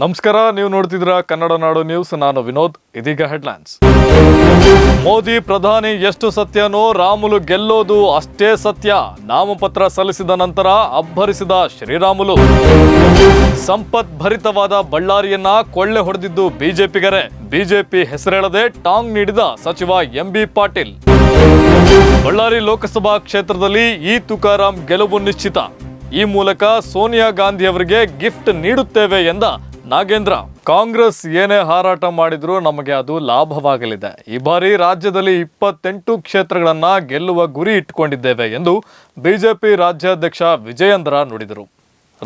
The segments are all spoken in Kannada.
ನಮಸ್ಕಾರ, ನೀವು ನೋಡ್ತಿದ್ರ ಕನ್ನಡ ನಾಡು ನ್ಯೂಸ್. ನಾನು ವಿನೋದ್, ಇದೀಗ ಹೆಡ್ಲೈನ್ಸ್. ಮೋದಿ ಪ್ರಧಾನಿ ಎಷ್ಟು ಸತ್ಯನೋ ರಾಮುಲು ಗೆಲ್ಲೋದು ಅಷ್ಟೇ ಸತ್ಯ. ನಾಮಪತ್ರ ಸಲ್ಲಿಸಿದ ನಂತರ ಅಬ್ಬರಿಸಿದ ಶ್ರೀರಾಮುಲು. ಸಂಪತ್ ಭರಿತವಾದ ಬಳ್ಳಾರಿಯನ್ನ ಕೊಳ್ಳೆ ಹೊಡೆದಿದ್ದು ಬಿಜೆಪಿಗರೇ. ಬಿಜೆಪಿ ಹೆಸರೇಳದೆ ಟಾಂಗ್ ನೀಡಿದ ಸಚಿವ ಎಂಬಿ ಪಾಟೀಲ್. ಬಳ್ಳಾರಿ ಲೋಕಸಭಾ ಕ್ಷೇತ್ರದಲ್ಲಿ ಈ ತುಕಾರಾಂ ಗೆಲುವು ನಿಶ್ಚಿತ. ಈ ಮೂಲಕ ಸೋನಿಯಾ ಗಾಂಧಿ ಅವರಿಗೆ ಗಿಫ್ಟ್ ನೀಡುತ್ತೇವೆ ಎಂದ ನಾಗೇಂದ್ರ, ಕಾಂಗ್ರೆಸ್ ಏನೇ ಹಾರಾಟ ಮಾಡಿದರೂ ನಮಗೆ ಅದು ಲಾಭವಾಗಲಿದೆ. ಈ ಬಾರಿ ರಾಜ್ಯದಲ್ಲಿ ಇಪ್ಪತ್ತೆಂಟು ಕ್ಷೇತ್ರಗಳನ್ನು ಗೆಲ್ಲುವ ಗುರಿ ಇಟ್ಟುಕೊಂಡಿದ್ದೇವೆ ಎಂದು ಬಿಜೆಪಿ ರಾಜ್ಯಾಧ್ಯಕ್ಷ ವಿಜಯೇಂದ್ರ ನುಡಿದರು.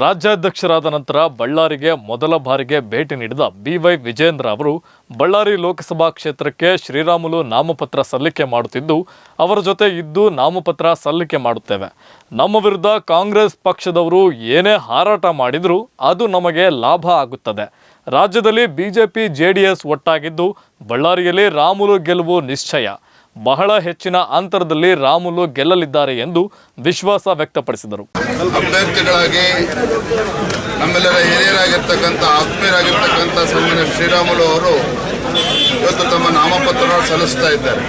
ರಾಜ್ಯಾಧ್ಯಕ್ಷರಾದ ನಂತರ ಬಳ್ಳಾರಿಗೆ ಮೊದಲ ಬಾರಿಗೆ ಭೇಟಿ ನೀಡಿದ ಬಿವೈ ವಿಜೇಂದ್ರ ಅವರು, ಬಳ್ಳಾರಿ ಲೋಕಸಭಾ ಕ್ಷೇತ್ರಕ್ಕೆ ಶ್ರೀರಾಮುಲು ನಾಮಪತ್ರ ಸಲ್ಲಿಕೆ ಮಾಡುತ್ತಿದ್ದು, ಅವರ ಜೊತೆ ಇದ್ದು ನಾಮಪತ್ರ ಸಲ್ಲಿಕೆ ಮಾಡುತ್ತೇವೆ. ನಮ್ಮ ವಿರುದ್ಧ ಕಾಂಗ್ರೆಸ್ ಪಕ್ಷದವರು ಏನೇ ಹಾರಾಟ ಮಾಡಿದರೂ ಅದು ನಮಗೆ ಲಾಭ ಆಗುತ್ತದೆ. ರಾಜ್ಯದಲ್ಲಿ ಬಿಜೆಪಿ ಜೆಡಿಎಸ್ ಒಟ್ಟಾಗಿದ್ದು, ಬಳ್ಳಾರಿಯಲ್ಲಿ ರಾಮುಲು ಗೆಲುವು ನಿಶ್ಚಯ. ಬಹಳ ಹೆಚ್ಚಿನ ಅಂತರದಲ್ಲಿ ರಾಮುಲು ಗೆಲ್ಲಲಿದ್ದಾರೆ ಎಂದು ವಿಶ್ವಾಸ ವ್ಯಕ್ತಪಡಿಸಿದರು. ಅಭ್ಯರ್ಥಿಗಳಾಗಿ ನಮ್ಮೆಲ್ಲರ ಹಿರಿಯರಾಗಿರ್ತಕ್ಕಂಥ, ಆತ್ಮೀಯರಾಗಿರ್ತಕ್ಕಂಥ ಸನ್ಮಾನ್ಯ ಶ್ರೀರಾಮುಲು ಅವರು ಇವತ್ತು ತಮ್ಮ ನಾಮಪತ್ರ ಸಲ್ಲಿಸ್ತಾ ಇದ್ದಾರೆ.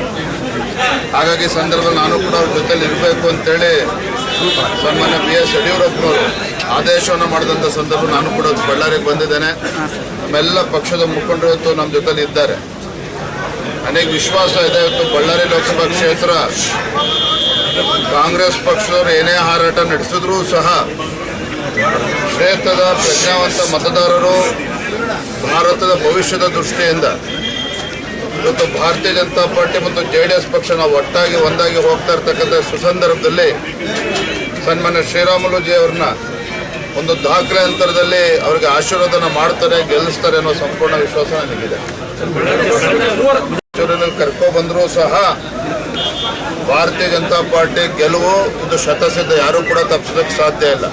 ಹಾಗಾಗಿ ಸಂದರ್ಭದಲ್ಲಿ ನಾನು ಕೂಡ ಅವ್ರ ಜೊತೆಯಲ್ಲಿ ಇರಬೇಕು ಅಂತೇಳಿ ಸನ್ಮಾನ್ಯ ಬಿ ಎಸ್ ಯಡಿಯೂರಪ್ಪನವರು ಆದೇಶವನ್ನು ಮಾಡಿದಂಥ ಸಂದರ್ಭ ನಾನು ಕೂಡ ಬಳ್ಳಾರಿಗೆ ಬಂದಿದ್ದೇನೆ. ನಮ್ಮೆಲ್ಲ ಪಕ್ಷದ ಮುಖಂಡರು ಇವತ್ತು ನಮ್ಮ ಜೊತೆಯಲ್ಲಿ ಇದ್ದಾರೆ. ನನಗೆ ವಿಶ್ವಾಸ ಇದೆ. ಇವತ್ತು ಬಳ್ಳಾರಿ ಲೋಕಸಭಾ ಕ್ಷೇತ್ರ ಕಾಂಗ್ರೆಸ್ ಪಕ್ಷದವರು ಏನೇ ಹಾರಾಟ ನಡೆಸಿದ್ರೂ ಸಹ ಕ್ಷೇತ್ರದ ಪ್ರಜ್ಞಾವಂತ ಮತದಾರರು ಭಾರತದ ಭವಿಷ್ಯದ ದೃಷ್ಟಿಯಿಂದ ಇವತ್ತು ಭಾರತೀಯ ಜನತಾ ಪಾರ್ಟಿ ಮತ್ತು ಜೆ ಡಿ ಎಸ್ ಪಕ್ಷ ನಾವು ಒಟ್ಟಾಗಿ ಒಂದಾಗಿ ಹೋಗ್ತಾ ಇರ್ತಕ್ಕಂಥ ಸುಸಂದರ್ಭದಲ್ಲಿ ಸನ್ಮಾನ್ಯ ಶ್ರೀರಾಮುಲುಜಿ ಅವ್ರನ್ನ ಒಂದು ದಾಖಲೆ ಅಂತರದಲ್ಲಿ ಅವರಿಗೆ ಆಶೀರ್ವಾದನ ಮಾಡ್ತಾರೆ, ಗೆಲ್ಲಿಸ್ತಾರೆ ಅನ್ನೋ ಸಂಪೂರ್ಣ ವಿಶ್ವಾಸ ನನಗಿದೆ. ಕರ್ಕೊ ಬಂದರೂ ಸಹ ಭಾರತೀಯ ಜನತಾ ಪಾರ್ಟಿ ಗೆಲುವು ಒಂದು ಶತಸಿದ್ಧ ಯಾರು ಕೂಡ ತಪ್ಪಿಸೋದಕ್ಕೆ ಸಾಧ್ಯ ಇಲ್ಲ.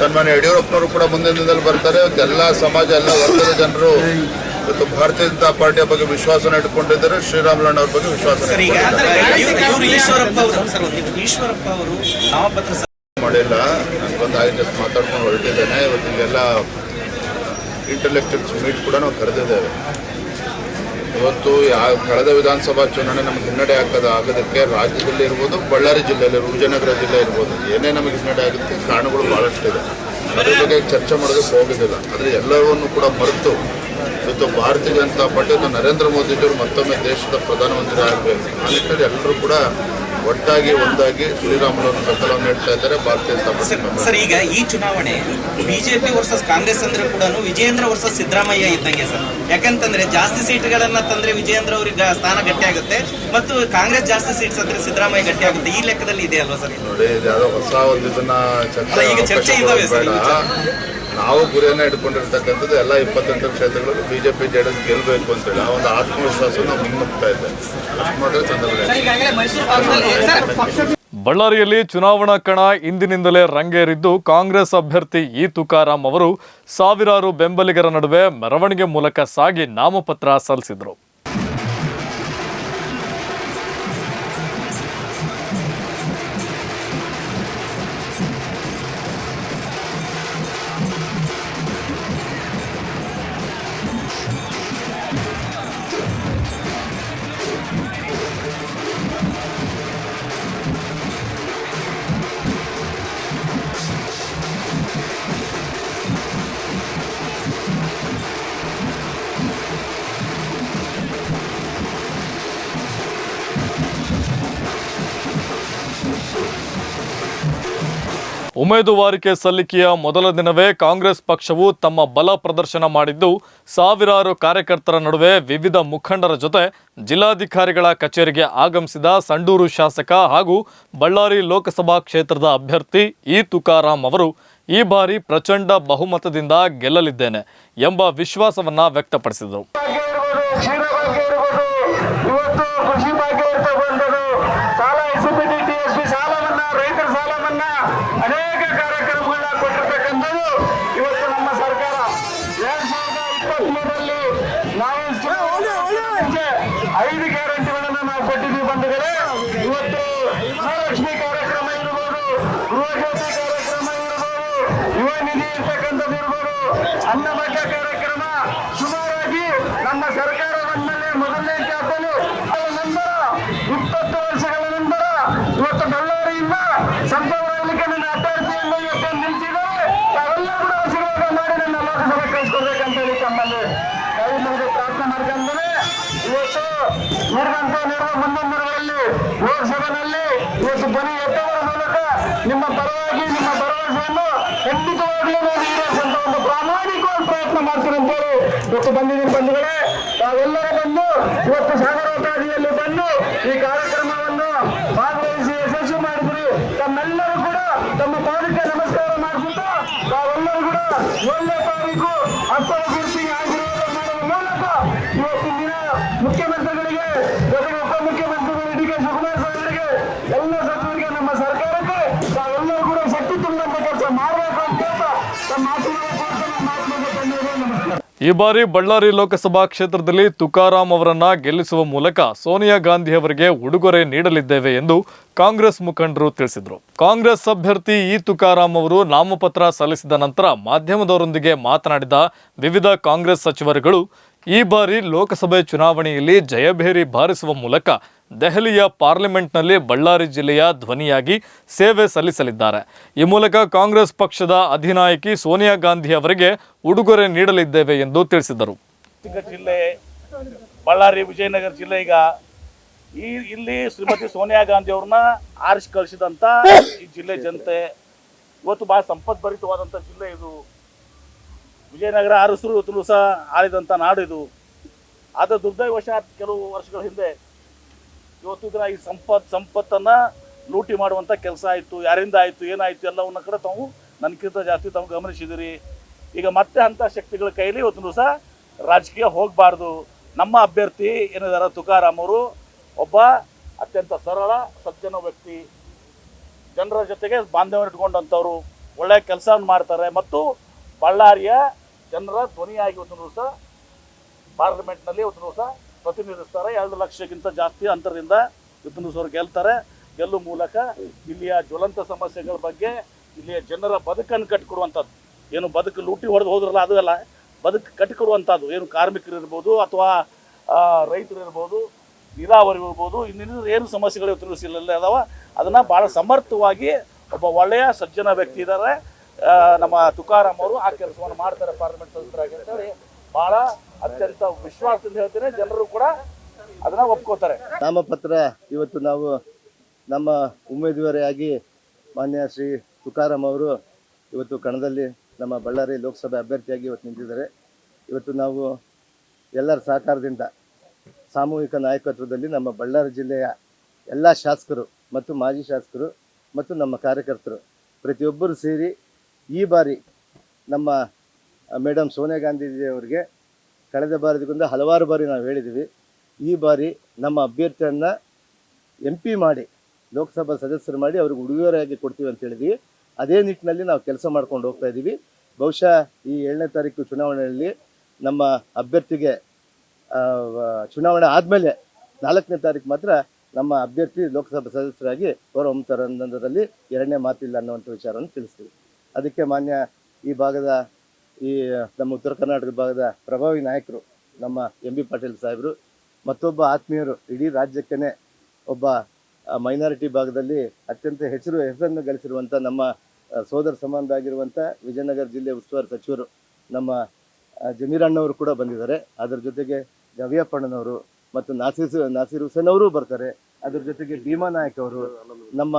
ಸನ್ಮಾನ್ಯ ಯಡಿಯೂರಪ್ಪನವರು ಕೂಡ ಮುಂದಿನ ದಿನದಲ್ಲಿ ಬರ್ತಾರೆ. ಎಲ್ಲ ಸಮಾಜ ಎಲ್ಲ ವರ್ಗದ ಜನರು ಇವತ್ತು ಭಾರತೀಯ ಜನತಾ ಪಾರ್ಟಿಯ ಬಗ್ಗೆ ವಿಶ್ವಾಸನ ಇಟ್ಕೊಂಡಿದ್ದಾರೆ ಶ್ರೀರಾಮುಲಣ್ಣ ಅವ್ರ ಬಗ್ಗೆ ವಿಶ್ವಾಸ ಮಾಡಿಲ್ಲ. ನಾನು ಬಂದು ಮಾತಾಡ್ಕೊಂಡು ಹೊರಟಿದ್ದೇನೆ. ಇವತ್ತು ಎಲ್ಲ ಇಂಟೆಲೆಕ್ಚುಯಲ್ಸ್ ಮೀಟ್ ಕೂಡ ನಾವು ಕರೆದಿದ್ದೇವೆ. ಇವತ್ತು ಯಾವ ಕಳೆದ ವಿಧಾನಸಭಾ ಚುನಾವಣೆ ನಮಗೆ ಹಿನ್ನಡೆ ಹಾಕೋದು ಆಗೋದಕ್ಕೆ ರಾಜ್ಯದಲ್ಲಿ ಇರ್ಬೋದು, ಬಳ್ಳಾರಿ ಜಿಲ್ಲೆಯಲ್ಲಿ ವಿಜಯನಗರ ಜಿಲ್ಲೆ ಇರ್ಬೋದು, ಏನೇ ನಮಗೆ ಹಿನ್ನಡೆ ಆಗುತ್ತೆ, ಕಾರಣಗಳು ಭಾಳಷ್ಟಿದೆ ಅದ್ರ ಬಗ್ಗೆ ಚರ್ಚೆ ಮಾಡೋದಕ್ಕೆ ಹೋಗೋದಿಲ್ಲ. ಆದರೆ ಎಲ್ಲವನ್ನು ಕೂಡ ಮರೆತು, ಇವತ್ತು ಭಾರತೀಯ ಜನತಾ ಪಾರ್ಟಿ ನರೇಂದ್ರ ನರೇಂದ್ರ ಮೋದಿಜಿಯವರು ಮತ್ತೊಮ್ಮೆ ದೇಶದ ಪ್ರಧಾನಮಂತ್ರಿ ಆಗಬೇಕು ಆ ನಿಟ್ಟಿನಲ್ಲಿ ಎಲ್ಲರೂ ಕೂಡ ಒಟ್ಟಾಗಿ ಒಂದಾಗಿ ಶ್ರೀರಾಮುಲವ್ರ ಬೆಂಬಲವನ್ನು ನೀಡ್ತಾ ಇದ್ದಾರೆ ಭಾರತೀಯ ಜನತಾ ಸರ್ ಈಗ ಈ ಚುನಾವಣೆ ಬಿಜೆಪಿ ವರ್ಸಸ್ ಕಾಂಗ್ರೆಸ್ ಅಂದ್ರೆ ಕೂಡ ವಿಜಯೇಂದ್ರ ವರ್ಸಸ್ ಸಿದ್ದರಾಮಯ್ಯ ಇದ್ದಂಗೆ ಸರ್. ಯಾಕಂತಂದ್ರೆ ಜಾಸ್ತಿ ಸೀಟ್ಗಳನ್ನ ತಂದ್ರೆ ವಿಜಯೇಂದ್ರ ಅವರಿಗೆ ಸ್ಥಾನ ಗಟ್ಟಿ ಆಗುತ್ತೆ ಮತ್ತು ಕಾಂಗ್ರೆಸ್ ಜಾಸ್ತಿ ಸೀಟ್ಸ್ ಅಂದ್ರೆ ಸಿದ್ದರಾಮಯ್ಯ ಗಟ್ಟಿ ಆಗುತ್ತೆ ಈ ಲೆಕ್ಕದಲ್ಲಿ ಇದೆ ಅಲ್ವಾ ಸರ್? ನೋಡಿ ಯಾವುದೋ ಹೊಸ ಒಂದು ಇದನ್ನ ಚರ್ಚೆ ಅಲ್ಲ, ನಾವು ಗುರಿಯನ್ನ ಇಟ್ಕೊಂಡಿರ್ತಕ್ಕಂಥದ್ದು ಎಲ್ಲ ಇಪ್ಪತ್ತೆಂಟು ಕ್ಷೇತ್ರಗಳಲ್ಲಿ ಬಿಜೆಪಿ ಜೆ ಡಿ ಎಸ್ ಗೆಲ್ಲಬೇಕು ಅಂತೇಳಿ. ಆ ಒಂದು ಆತ್ಮವಿಶ್ವಾಸ ನಾವು ಮುನ್ನುಗ್ತಾ ಇದ್ದೇವೆ ಅಷ್ಟು ಮಾತ್ರ ಬಳ್ಳಾರಿಯಲ್ಲಿ ಚುನಾವಣಾ ಕಣ ಇಂದಿನಿಂದಲೇ ರಂಗೇರಿದ್ದು ಕಾಂಗ್ರೆಸ್ ಅಭ್ಯರ್ಥಿ ಇ ತುಕಾರಾಂ ಅವರು ಸಾವಿರಾರು ಬೆಂಬಲಿಗರ ನಡುವೆ ಮೆರವಣಿಗೆ ಮೂಲಕ ಸಾಗಿ ನಾಮಪತ್ರ ಸಲ್ಲಿಸಿದರು. ಉಮೇದುವಾರಿಕೆ ಸಲ್ಲಿಕೆಯ ಮೊದಲ ದಿನವೇ ಕಾಂಗ್ರೆಸ್ ಪಕ್ಷವು ತಮ್ಮ ಬಲ ಪ್ರದರ್ಶನ ಮಾಡಿದ್ದು, ಸಾವಿರಾರು ಕಾರ್ಯಕರ್ತರ ನಡುವೆ ವಿವಿಧ ಮುಖಂಡರ ಜೊತೆ ಜಿಲ್ಲಾಧಿಕಾರಿಗಳ ಕಚೇರಿಗೆ ಆಗಮಿಸಿದ ಸಂಡೂರು ಶಾಸಕ ಹಾಗೂ ಬಳ್ಳಾರಿ ಲೋಕಸಭಾ ಕ್ಷೇತ್ರದ ಅಭ್ಯರ್ಥಿ ಇ ತುಕಾರಾಂ ಅವರು ಈ ಬಾರಿ ಪ್ರಚಂಡ ಬಹುಮತದಿಂದ ಗೆಲ್ಲಲಿದ್ದೇನೆ ಎಂಬ ವಿಶ್ವಾಸವನ್ನ ವ್ಯಕ್ತಪಡಿಸಿದರು. ಅನ್ನಭಾಗ್ಯ ಕಾರ್ಯಕ್ರಮ ಸುಮಾರಾಗಿ ನಮ್ಮ ಸರ್ಕಾರ ಬಂದಮೇಲೆ ಮೊದಲನೇ ಖ್ಯಾತಲು ಅದರ ನಂತರ ಇಪ್ಪತ್ತು ವರ್ಷಗಳ ನಂತರ ಇವತ್ತು ಬಳ್ಳಾರಿಯಿಂದ ಸಂಪೂರ್ಣ ಕಾರ್ಯಕ್ರಮ ನೀಡಿದಂತೆ ನೀಡುವ ಮುಂದಿನ ದಿನಗಳಲ್ಲಿ ಲೋಕಸಭೆಯಲ್ಲಿ ಇವತ್ತು ಧ್ವನಿ ಮೂಲಕ ನಿಮ್ಮ ಪರವಾಗಿ, ನಿಮ್ಮ ಭರವಸೆಯನ್ನು ಖಂಡಿತವಾಗ್ಲೂ ನಾವು ಈಡೇರಿಸುವಂತ ಒಂದು ಪ್ರಾಮಾಣಿಕವಾದ ಪ್ರಯತ್ನ ಮಾಡ್ತೀನಿ ಅಂತೇಳಿ ಇವತ್ತು ಬಂದಿದ್ದೀನಿ ಬಂಧುಗಳೇ. ತಾವೆಲ್ಲರೂ ಬಂದು ಇವತ್ತು ಸಾಗರೋಪಾದಿಯಲ್ಲಿ ಬಂದು ಈ ಕಾರ್ಯಕ್ರಮವನ್ನು ಭಾಗವಹಿಸಿ ಯಶಸ್ವಿ ಮಾಡಿದ್ರಿ. ತಮ್ಮೆಲ್ಲರೂ ಕೂಡ ತಮ್ಮ ಪಾದಕ್ಕೆ ನಮಸ್ಕಾರ ಮಾಡಿಕೊಂಡು ತಾವೆಲ್ಲರೂ ಕೂಡ ಏಳನೇ ತಾರೀಕು ಗುರುತಿಗೆ ಆಶೀರ್ವಾದ ಮುಖ್ಯಮಂತ್ರಿಗಳಿಗೆ, ಜೊತೆಗೆ ಉಪಮುಖ್ಯಮಂತ್ರಿಗಳು ಡಿ ಕೆ ಶಿವಕುಮಾರ್ ಸಾಹೇಬರಿಗೆ, ಎಲ್ಲ ಸಚಿವರಿಗೆ, ನಮ್ಮ ಸರ್ಕಾರಕ್ಕೆ ತಾವೆಲ್ಲರೂ ಕೂಡ ಶಕ್ತಿ ತುಂಬುವಂತ ಕೆಲಸ ಮಾಡಬೇಕು ಅಂತ ತಮ್ಮ ಆಶೀರ್ವಾದ ಕೋರ್ತಾ ನಮ್ಮ ನಮಸ್ಕಾರ ಈ ಬಾರಿ ಬಳ್ಳಾರಿ ಲೋಕಸಭಾ ಕ್ಷೇತ್ರದಲ್ಲಿ ತುಕಾರಾಂ ಅವರನ್ನ ಗೆಲ್ಲಿಸುವ ಮೂಲಕ ಸೋನಿಯಾ ಗಾಂಧಿ ಅವರಿಗೆ ಉಡುಗೊರೆ ನೀಡಲಿದ್ದೇವೆ ಎಂದು ಕಾಂಗ್ರೆಸ್ ಮುಖಂಡರು ತಿಳಿಸಿದರು. ಕಾಂಗ್ರೆಸ್ ಅಭ್ಯರ್ಥಿ ಇ ತುಕಾರಾಂ ಅವರು ನಾಮಪತ್ರ ಸಲ್ಲಿಸಿದ ನಂತರ ಮಾಧ್ಯಮದವರೊಂದಿಗೆ ಮಾತನಾಡಿದ ವಿವಿಧ ಕಾಂಗ್ರೆಸ್ ಸಚಿವರುಗಳು ಈ ಬಾರಿ ಲೋಕಸಭೆ ಚುನಾವಣೆಯಲ್ಲಿ ಜಯಭೇರಿ ಬಾರಿಸುವ ಮೂಲಕ ದೆಹಲಿಯ ಪಾರ್ಲಿಮೆಂಟ್ನಲ್ಲಿ ಬಳ್ಳಾರಿ ಜಿಲ್ಲೆಯ ಧ್ವನಿಯಾಗಿ ಸೇವೆ ಸಲ್ಲಿಸಲಿದ್ದಾರೆ. ಈ ಮೂಲಕ ಕಾಂಗ್ರೆಸ್ ಪಕ್ಷದ ಅಧಿನಾಯಕಿ ಸೋನಿಯಾ ಗಾಂಧಿ ಅವರಿಗೆ ಉಡುಗೊರೆ ನೀಡಲಿದ್ದೇವೆ ಎಂದು ತಿಳಿಸಿದರು. ಜಿಲ್ಲೆ, ಬಳ್ಳಾರಿ, ವಿಜಯನಗರ ಜಿಲ್ಲೆ ಈಗ ಈ ಇಲ್ಲಿ ಶ್ರೀಮತಿ ಸೋನಿಯಾ ಗಾಂಧಿ ಅವ್ರನ್ನ ಆರಿಸಿ ಕಳಿಸಿದಂತ ಈ ಜಿಲ್ಲೆ ಜನತೆ. ಇವತ್ತು ಬಹಳ ಸಂಪದ್ಭರಿತವಾದಂಥ ಜಿಲ್ಲೆ ಇದು. ವಿಜಯನಗರ ಅರಸರು ಸಹ ಆಳಿದಂಥ ನಾಡು ಇದು. ಆದ ದುರ್ದೈವಶಾತ್ ಕೆಲವು ವರ್ಷಗಳ ಹಿಂದೆ ಇವತ್ತು ದಿನ ಈ ಸಂಪತ್, ಸಂಪತ್ತನ್ನು ಲೂಟಿ ಮಾಡುವಂಥ ಕೆಲಸ ಆಯಿತು, ಯಾರಿಂದ ಆಯಿತು, ಏನಾಯಿತು ಎಲ್ಲವನ್ನ ಕಡೆ ತಾವು ನನಗಿಂತ ಜಾಸ್ತಿ ತಾವು ಗಮನಿಸಿದಿರಿ. ಈಗ ಮತ್ತೆ ಅಂಥ ಶಕ್ತಿಗಳ ಕೈಲಿ ಇವತ್ತು ಸಹ ರಾಜಕೀಯ ಹೋಗಬಾರ್ದು. ನಮ್ಮ ಅಭ್ಯರ್ಥಿ ಏನಿದಾರ ತುಕಾರಾಮ್ ಅವರು ಒಬ್ಬ ಅತ್ಯಂತ ಸರಳ, ಸಜ್ಜನ ವ್ಯಕ್ತಿ. ಜನರ ಜೊತೆಗೆ ಬಾಂಧವ್ಯ ಇಟ್ಕೊಂಡಂಥವ್ರು ಒಳ್ಳೆಯ ಕೆಲಸವನ್ನು ಮಾಡ್ತಾರೆ. ಮತ್ತು ಬಳ್ಳಾರಿಯ ಜನರ ಧ್ವನಿಯಾಗಿ ಒಂದು ದಿವಸ ಪಾರ್ಲಿಮೆಂಟ್ನಲ್ಲಿ ಒಂದು ದಿವಸ ಪ್ರತಿನಿಧಿಸ್ತಾರೆ. ಎರಡು ಲಕ್ಷಕ್ಕಿಂತ ಜಾಸ್ತಿ ಅಂತರದಿಂದ ಇವತ್ತು ದಿವಸ ಅವರು ಗೆಲ್ತಾರೆ. ಗೆಲ್ಲುವ ಮೂಲಕ ಇಲ್ಲಿಯ ಜ್ವಲಂತ ಸಮಸ್ಯೆಗಳ ಬಗ್ಗೆ ಇಲ್ಲಿಯ ಜನರ ಬದುಕನ್ನು ಕಟ್ಟಿಕೊಡುವಂಥದ್ದು. ಏನು ಬದುಕು ಲೂಟಿ ಹೊಡೆದು ಹೋದ್ರಲ್ಲ, ಅದು ಅಲ್ಲ. ಬದುಕು ಕಟ್ಟಿಕೊಡುವಂಥದ್ದು. ಏನು ಕಾರ್ಮಿಕರು ಇರ್ಬೋದು ಅಥವಾ ರೈತರು ಇರ್ಬೋದು, ನೀರಾವರಿ ಇರ್ಬೋದು ಇನ್ನಿಂದ ಏನು ಸಮಸ್ಯೆಗಳು ಇಲ್ಲೆಲ್ಲ ಅದಾವ. ಅದನ್ನು ಭಾಳ ಸಮರ್ಥವಾಗಿ ಒಬ್ಬ ಒಳ್ಳೆಯ ಸಜ್ಜನ ವ್ಯಕ್ತಿ ಇದ್ದಾರೆ. ನಮ್ಮ ತುಕಾರಾಮ್ ಅವರು ಆ ಕೆಲಸವನ್ನು ಮಾಡ್ತಾರೆ ಪಾರ್ಲಿಮೆಂಟ್ ಸದಸ್ಯರಾಗಿ ಅಂತೇಳಿ ಬಹಳ ಅತ್ಯಂತ ವಿಶ್ವಾಸದಿಂದ ಹೇಳ್ತೇನೆ. ಜನರು ಕೂಡ ಅದನ್ನ ಒಪ್ಕೋತಾರೆ. ನಾಮಪತ್ರ ಇವತ್ತು ನಾವು ನಮ್ಮ ಉಮೇದುವಾರಿಯಾಗಿ ಮಾನ್ಯ ಶ್ರೀ ತುಕಾರಾಮ್ ಅವರು ಇವತ್ತು ಕಣದಲ್ಲಿ ನಮ್ಮ ಬಳ್ಳಾರಿ ಲೋಕಸಭೆ ಅಭ್ಯರ್ಥಿಯಾಗಿ ಇವತ್ತು ನಿಂತಿದ್ದಾರೆ. ಇವತ್ತು ನಾವು ಎಲ್ಲರ ಸಹಕಾರದಿಂದ ಸಾಮೂಹಿಕ ನಾಯಕತ್ವದಲ್ಲಿ ನಮ್ಮ ಬಳ್ಳಾರಿ ಜಿಲ್ಲೆಯ ಎಲ್ಲ ಶಾಸಕರು ಮತ್ತು ಮಾಜಿ ಶಾಸಕರು ಮತ್ತು ನಮ್ಮ ಕಾರ್ಯಕರ್ತರು ಪ್ರತಿಯೊಬ್ಬರು ಸೇರಿ ಈ ಬಾರಿ ನಮ್ಮ ಮೇಡಮ್ ಸೋನಿಯಾ ಗಾಂಧೀಜಿ ಅವರಿಗೆ ಕಳೆದ ಬಾರಿಗಿಂತ ಹಲವಾರು ಬಾರಿ ನಾವು ಹೇಳಿದ್ದೀವಿ ಈ ಬಾರಿ ನಮ್ಮ ಅಭ್ಯರ್ಥಿಯನ್ನು ಎಂ ಮಾಡಿ, ಲೋಕಸಭಾ ಸದಸ್ಯರು ಮಾಡಿ ಅವ್ರಿಗೆ ಉಡುಗೊರೆಯಾಗಿ ಕೊಡ್ತೀವಿ ಅಂತ ಹೇಳಿದ್ವಿ. ಅದೇ ನಿಟ್ಟಿನಲ್ಲಿ ನಾವು ಕೆಲಸ ಮಾಡ್ಕೊಂಡು ಹೋಗ್ತಾ ಇದ್ದೀವಿ ಬಹುಶಃ ಈ ಏಳನೇ ತಾರೀಕು ಚುನಾವಣೆಯಲ್ಲಿ ನಮ್ಮ ಅಭ್ಯರ್ಥಿಗೆ ಚುನಾವಣೆ ಆದಮೇಲೆ ನಾಲ್ಕನೇ ತಾರೀಕು ಮಾತ್ರ ನಮ್ಮ ಅಭ್ಯರ್ಥಿ ಲೋಕಸಭಾ ಸದಸ್ಯರಾಗಿ ಹೊರಹೊಮ್ತಾರೆ ಅನ್ನೋದರಲ್ಲಿ ಎರಡನೇ ಮಾತಿಲ್ಲ ಅನ್ನುವಂಥ ವಿಚಾರವನ್ನು ತಿಳಿಸ್ತೀವಿ. ಅದಕ್ಕೆ ಮಾನ್ಯ ಈ ಭಾಗದ ಈ, ನಮ್ಮ ಉತ್ತರ ಕರ್ನಾಟಕ ಭಾಗದ ಪ್ರಭಾವಿ ನಾಯಕರು, ನಮ್ಮ ಎಂ ಬಿ ಪಾಟೀಲ್ ಸಾಹೇಬರು, ಮತ್ತೊಬ್ಬ ಆತ್ಮೀಯರು, ಇಡೀ ರಾಜ್ಯಕ್ಕೇ ಒಬ್ಬ ಮೈನಾರಿಟಿ ಭಾಗದಲ್ಲಿ ಅತ್ಯಂತ ಹೆಸರು ಹೆಸರನ್ನು ಗಳಿಸಿರುವಂಥ ನಮ್ಮ ಸೋದರ ಸಂಬಂಧ ವಿಜಯನಗರ ಜಿಲ್ಲೆ ಉಸ್ತುವಾರಿ ಸಚಿವರು ನಮ್ಮ ಜಮೀರಣ್ಣವರು ಕೂಡ ಬಂದಿದ್ದಾರೆ. ಅದರ ಜೊತೆಗೆ ಗವಿಯಪ್ಪಣ್ಣನವರು ಮತ್ತು ನಾಸೀರ್ ನಾಸೀರ್ ಹುಸೇನ್ ಅವರು ಬರ್ತಾರೆ. ಅದ್ರ ಜೊತೆಗೆ ಭೀಮಾ ನಾಯಕ್ ಅವರು ನಮ್ಮ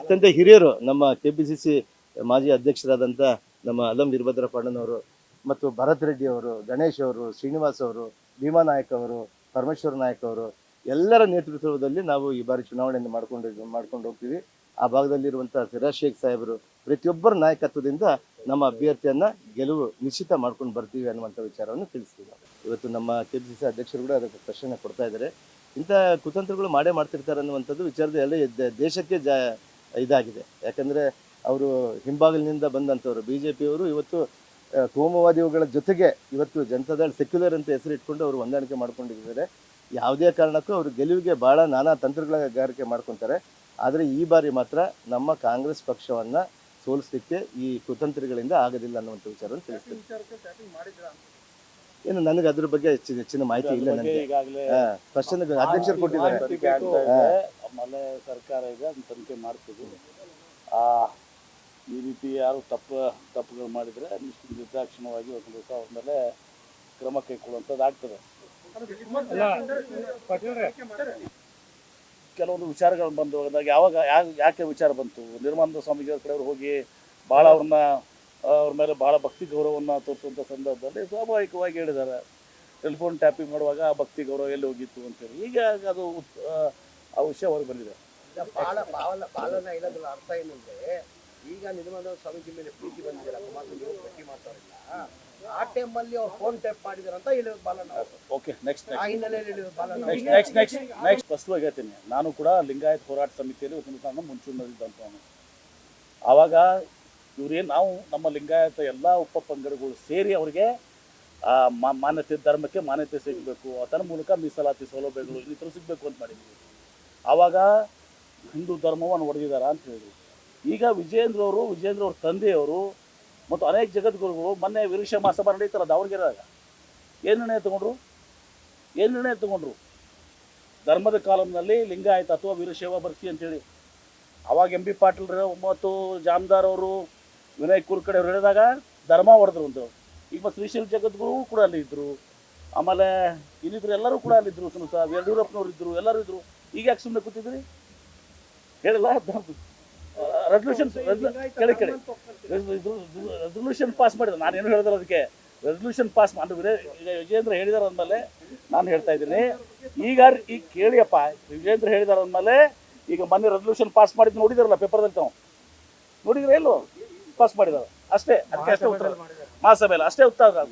ಅತ್ಯಂತ ಹಿರಿಯರು, ನಮ್ಮ ಕೆ ಪಿ ಸಿ ಸಿ ಮಾಜಿ ಅಧ್ಯಕ್ಷರಾದಂಥ ನಮ್ಮ ಅಲಂ ವೀರಭದ್ರಪ್ಪಣ್ಣನವರು ಮತ್ತು ಭರತ್ ರೆಡ್ಡಿ ಅವರು, ಗಣೇಶ್ ಅವರು, ಶ್ರೀನಿವಾಸ್ ಅವರು, ಭೀಮಾ ನಾಯಕ್ ಅವರು, ಪರಮೇಶ್ವರ ನಾಯಕ್ ಅವರು ಎಲ್ಲರ ನೇತೃತ್ವದಲ್ಲಿ ನಾವು ಈ ಬಾರಿ ಚುನಾವಣೆಯನ್ನು ಮಾಡ್ಕೊಂಡು ಮಾಡ್ಕೊಂಡು ಹೋಗ್ತೀವಿ. ಆ ಭಾಗದಲ್ಲಿರುವಂಥ ಸಿರಾಜ್ ಶೇಖ್ ಸಾಹೇಬರು ಪ್ರತಿಯೊಬ್ಬರ ನಾಯಕತ್ವದಿಂದ ನಮ್ಮ ಅಭ್ಯರ್ಥಿಯನ್ನು ಗೆಲುವು ನಿಶ್ಚಿತ ಮಾಡ್ಕೊಂಡು ಬರ್ತೀವಿ ಅನ್ನುವಂಥ ವಿಚಾರವನ್ನು ತಿಳಿಸ್ತೀವಿ ಇವತ್ತು ನಮ್ಮ ಕೆ ಪಿ ಸಿ ಅಧ್ಯಕ್ಷರು ಕೂಡ ಅದಕ್ಕೆ ಪ್ರಶ್ನೆ ಕೊಡ್ತಾ ಇದ್ದಾರೆ. ಇಂಥ ಕುತಂತ್ರಗಳು ಮಾಡೇ ಮಾಡ್ತಿರ್ತಾರೆ ಅನ್ನುವಂಥದ್ದು ವಿಚಾರದಲ್ಲಿ ಎಲ್ಲ ದೇಶಕ್ಕೆ ಜ, ಇದಾಗಿದೆ. ಯಾಕಂದರೆ ಅವರು ಹಿಂಬಾಗಿಲಿನಿಂದ ಬಂದಂಥವ್ರು. ಬಿ ಜೆ ಪಿಯವರು ಇವತ್ತು ಕೋಮವಾದಿಗಳ ಜೊತೆಗೆ ಇವತ್ತು ಜನತಾದಳ ಸೆಕ್ಯುಲರ್ ಅಂತ ಹೆಸರಿಟ್ಕೊಂಡು ಅವರು ಹೊಂದಾಣಿಕೆ ಮಾಡ್ಕೊಂಡಿದ್ದಾರೆ. ಯಾವುದೇ ಕಾರಣಕ್ಕೂ ಅವರು ಗೆಲುವಿಗೆ ಭಾಳ ನಾನಾ ತಂತ್ರಗಳ ಗಾರಿಕೆ ಮಾಡ್ಕೊತಾರೆ. ಆದರೆ ಈ ಬಾರಿ ಮಾತ್ರ ನಮ್ಮ ಕಾಂಗ್ರೆಸ್ ಪಕ್ಷವನ್ನು ಸೋಲಿಸಲಿಕ್ಕೆ ಈ ಕುತಂತ್ರಿಗಳಿಂದ ಆಗೋದಿಲ್ಲ ಅನ್ನುವಂಥ ವಿಚಾರವನ್ನು ತಿಳಿಸ್ತೀನಿ ಏನು ನನಗೆ ಅದ್ರ ಬಗ್ಗೆ ಹೆಚ್ಚಿನ ಹೆಚ್ಚಿನ ಮಾಹಿತಿ ಇಲ್ಲ ನನಗೆ. ಈಗಾಗಲೇ ಅಧ್ಯಕ್ಷರು ಕೊಟ್ಟಿದ್ದಾರೆ. ಸರ್ಕಾರ ಈಗ ತನಿಖೆ ಮಾಡ್ತೀವಿ ಆ ಈ ರೀತಿ ಯಾರು ತಪ್ಪು ತಪ್ಪುಗಳು ಮಾಡಿದರೆ ನಿರ್ದಾಕ್ಷಿಣ್ಯವಾಗಿ ಒಂದು ದಿವಸ ಅವ್ರ ಮೇಲೆ ಕ್ರಮ ಕೈಗೊಳ್ಳುವಂಥದ್ದು ಆಗ್ತದೆ. ಕೆಲವೊಂದು ವಿಚಾರಗಳು ಬಂದು ಹೋದಾಗ ಯಾವಾಗ ಯಾಕೆ ವಿಚಾರ ಬಂತು? ನಿರ್ಮಾನಂದ ಸ್ವಾಮಿಗಳ ಕಡೆ ಹೋಗಿ ಭಾಳ ಅವ್ರನ್ನ ಅವ್ರ ಮೇಲೆ ಭಾಳ ಭಕ್ತಿ ಗೌರವವನ್ನು ತೋರಿಸುವಂಥ ಸಂದರ್ಭದಲ್ಲಿ ಸ್ವಾಭಾವಿಕವಾಗಿ ಹೇಳಿದ್ದಾರೆ ಟೆಲಿಫೋನ್ ಟ್ಯಾಪಿಂಗ್ ಮಾಡುವಾಗ ಆ ಭಕ್ತಿ ಗೌರವ ಎಲ್ಲಿ ಹೋಗಿತ್ತು ಅಂತೇಳಿ. ಈಗ ಅದು ಉತ್- ಆ, ವಿಷಯ ಹೊರಗೆ ಬಂದಿದೆ. ಅರ್ಥ ಏನಂದ್ರೆ ಈಗ ನಿಜವಾದ ಸ್ವಾಮೀಜಿ ಮೇಲೆ ಪ್ರೀತಿ ಬಂದಿದೆಯಲ್ಲ ಕುಮಾರಸ್ವಾಮಿ ಅವರು ಭೇಟಿ ಮಾಡ್ತಾರಿಲ್ಲ ಆ ಟೈಮಲ್ಲಿ ಅವ್ರು ಫೋನ್ ಟೈಪ್ ಮಾಡಿದಾರಂತ ಇಲ್ಲಿ ಬಾಲನ ಬಾಲಣ್ಣ ಓಕೆ ನೆಕ್ಸ್ಟ್ ಆ ಹಿನ್ನೆಲೆಯಲ್ಲಿ ಹೇಳಿರೋದು ಬಾಲನ ನೆಕ್ಸ್ಟ್ ನೆಕ್ಸ್ಟ್ ನೆಕ್ಸ್ಟ್ ನೆಕ್ಸ್ಟ್ ಸ್ಪಷ್ಟವಾಗಿ ಹೇಳ್ತೀನಿ. ನಾನು ಕೂಡ ಲಿಂಗಾಯತ್ ಹೋರಾಟ ಸಮಿತಿಯಲ್ಲಿ ಒಂದು ನಾನು ಮುಂಚೂಣಿದಂಥವನು ಆವಾಗ ಇವ್ರೇನು ನಾವು ನಮ್ಮ ಲಿಂಗಾಯತ ಎಲ್ಲ ಉಪ ಪಂಗಡಗಳು ಸೇರಿ ಅವರಿಗೆ ಮಾನ್ಯತೆ ಧರ್ಮಕ್ಕೆ ಮಾನ್ಯತೆ ಸಿಗಬೇಕು. ಅದರ ಮೂಲಕ ಮೀಸಲಾತಿ ಸೌಲಭ್ಯಗಳು ಇನ್ನಿತರ ಸಿಗಬೇಕು ಅಂತ ಮಾಡಿದ್ವಿ. ಆವಾಗ ಹಿಂದೂ ಧರ್ಮವನ್ನು ಒಡೆದಿದ್ದಾರೆ ಅಂತ ಹೇಳಿದ್ರು. ಈಗ ವಿಜೇಂದ್ರ ಅವರು ವಿಜೇಂದ್ರ ಅವ್ರ ತಂದೆಯವರು ಮತ್ತು ಅನೇಕ ಜಗದ್ಗುರುಗಳು ಮೊನ್ನೆ ವೀರಶ ಮಹಾಸಭಾ ನಡೀತಾರ ದಾವಣಗೆರೆದಾಗ. ಏನು ನಿರ್ಣಯ ತಗೊಂಡ್ರು? ಏನು ನಿರ್ಣಯ ತಗೊಂಡ್ರು? ಧರ್ಮದ ಕಾಲಂನಲ್ಲಿ ಲಿಂಗಾಯತ ಅಥವಾ ವೀರಶೈವ ಬರ್ತಿ ಅಂತೇಳಿ. ಅವಾಗ ಎಂ ಬಿ ಪಾಟೀಲ್ ಮತ್ತು ಜಾಮದಾರ್ ಅವರು, ವಿನಯ್ ಕುರ್ಕಡೆ ಅವ್ರು ಹೇಳಿದಾಗ ಧರ್ಮ ಹೊಡೆದ್ರು ಒಂದು ಈಗ ಮತ್ತು ಶ್ರೀಶೈಲ ಜಗದ್ಗುರು ಕೂಡ ಅಲ್ಲಿ ಇದ್ದರು ಆಮೇಲೆ ಇನ್ನಿದ್ರು ಎಲ್ಲರೂ ಕೂಡ ಅಲ್ಲಿದ್ರು ಸುನಸ ಯಡಿಯೂರಪ್ಪನವ್ರು ಇದ್ದರು ಎಲ್ಲರೂ ಇದ್ದರು ಈಗ ಯಾಕೆ ಸುಮ್ಮನೆ ಕೂತಿದ್ರಿ? ಹೇಳಿಲ್ಲ ರೆಸಲ್ಯೂಷನ್ ಕೇಳಿ ಕೇಳಿ. ರೆಸಲ್ಯೂಷನ್ ಪಾಸ್ ಮಾಡಿದ್ರು. ನಾನು ಏನು ಹೇಳಿದ್ರು ಅದಕ್ಕೆ? ರೆಸಲ್ಯೂಷನ್ ಪಾಸ್ ಮಾಡಿ. ಈಗ ವಿಜೇಂದ್ರ ಹೇಳಿದಾರ ಅಂದಮೇಲೆ ನಾನು ಹೇಳ್ತಾ ಇದ್ದೀನಿ. ಈಗ ಈಗ ಕೇಳಿಯಪ್ಪ ವಿಜೇಂದ್ರ ಹೇಳಿದಾರ ಅಂದಮೇಲೆ ಈಗ ಮೊನ್ನೆ ರೆಸಲ್ಯೂಷನ್ ಪಾಸ್ ಮಾಡಿದ್ದು ನೋಡಿದಾರಲ್ಲ ಪೇಪರ್ದಲ್ಲಿ ತಾವು? ನೋಡಿದ್ರೆ ಎಲ್ಲೋ ಪಾಸ್ ಮಾಡಿದಾರೆ. ಅಷ್ಟೇ ಅದಕ್ಕೆ ಅಷ್ಟೇ ಉತ್ತರ. ಮಹಾಸಭೆಯಲ್ಲಿ ಅಷ್ಟೇ ಉತ್ತರ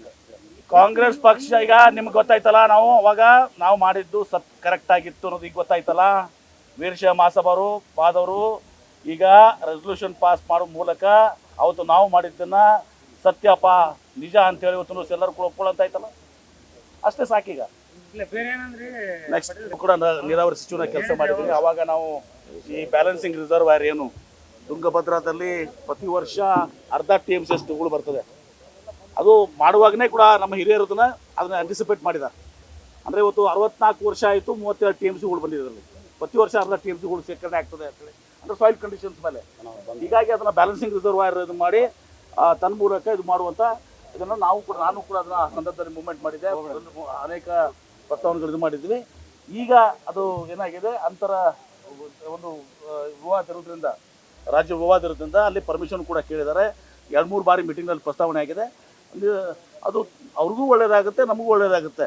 ಕಾಂಗ್ರೆಸ್ ಪಕ್ಷ ಈಗ ನಿಮ್ಗೆ ಗೊತ್ತಾಯ್ತಲ್ಲ ನಾವು ಅವಾಗ ನಾವು ಮಾಡಿದ್ದು ಸತ್ ಕರೆಕ್ಟ್ ಆಗಿತ್ತು ಅನ್ನೋದು ಈಗ ಗೊತ್ತಾಯ್ತಲ್ಲ? ವೀರಶ ಮಹಾಸಭಾರು ಪಾದವರು ಈಗ ರೆಸಲ್ಯೂಷನ್ ಪಾಸ್ ಮಾಡೋ ಮೂಲಕ ಅವತ್ತು ನಾವು ಮಾಡಿದ್ದನ್ನ ಸತ್ಯಪ್ಪ ನಿಜ ಅಂತೇಳಿ ಇವತ್ತು ಎಲ್ಲರೂ ಕೂಡ ಒಪ್ಕೊಳ್ಳೋಂತ ಆಯ್ತಲ್ಲ? ಅಷ್ಟೇ ಸಾಕೀಗ ನೆಕ್ಸ್ಟ್ ಕೂಡ ನೀರಾವರಿ ಸಚಿವನ ಕೆಲಸ ಮಾಡಿದ್ವಿ ಅವಾಗ ನಾವು ಈ ಬ್ಯಾಲೆನ್ಸಿಂಗ್ ರಿಸರ್ವಾಯರ್ ಏನು ತುಂಗಭದ್ರಾದಲ್ಲಿ ಪ್ರತಿ ವರ್ಷ ಅರ್ಧ ಟಿ ಎಂ ಸಿ ಅಷ್ಟು ಬರ್ತದೆ. ಅದು ಮಾಡುವಾಗನೇ ಕೂಡ ನಮ್ಮ ಹಿರಿಯರು ಅದನ್ನ ಅಂಟಿಸಿಪೇಟ್ ಮಾಡಿದ್ದಾರೆ ಅಂದ್ರೆ ಇವತ್ತು ಅರವತ್ನಾಲ್ಕು ವರ್ಷ ಆಯಿತು ಮೂವತ್ತೇಳು ಟಿ ಎಂ ಸಿಗಳು ಬಂದಿದೆ ಅದರಲ್ಲಿ. ಪ್ರತಿ ವರ್ಷ ಅರ್ಧ ಟಿ ಎಂ ಸಿಗಳು ಶೇಖರಣೆ ಆಗ್ತದೆ ಅಂತೇಳಿ ಅಂದರೆ ಸಾಯಿಲ್ ಕಂಡೀಷನ್ಸ್ ಮೇಲೆ. ಹೀಗಾಗಿ ಅದನ್ನ ಬ್ಯಾಲೆನ್ಸಿಂಗ್ ರಿಸರ್ವಾಯರ್ ಇದು ಮಾಡಿ ತನ್ನ ಮೂಲಕ ಇದು ಮಾಡುವಂತ ಇದನ್ನು ನಾವು ಕೂಡ, ನಾನು ಕೂಡ ಅದನ್ನು ಆ ಸಂದರ್ಭದಲ್ಲಿ ಮೂವ್ಮೆಂಟ್ ಮಾಡಿದೆ. ಅನೇಕ ಪ್ರಸ್ತಾವನೆಗಳು ಇದು ಮಾಡಿದ್ವಿ. ಈಗ ಅದು ಏನಾಗಿದೆ? ಅಂತರ ಒಂದು ವಿವಾದ ಇರೋದ್ರಿಂದ ರಾಜ್ಯ ವಿವಾದ ಇರೋದ್ರಿಂದ ಅಲ್ಲಿ ಪರ್ಮಿಷನ್ ಕೂಡ ಕೇಳಿದ್ದಾರೆ. ಎರಡು, ಮೂರು ಬಾರಿ ಮೀಟಿಂಗ್ನಲ್ಲಿ ಪ್ರಸ್ತಾವನೆ ಆಗಿದೆ. ಅದು ಅವ್ರಿಗೂ ಒಳ್ಳೆಯದಾಗುತ್ತೆ ನಮಗೂ ಒಳ್ಳೇದಾಗುತ್ತೆ.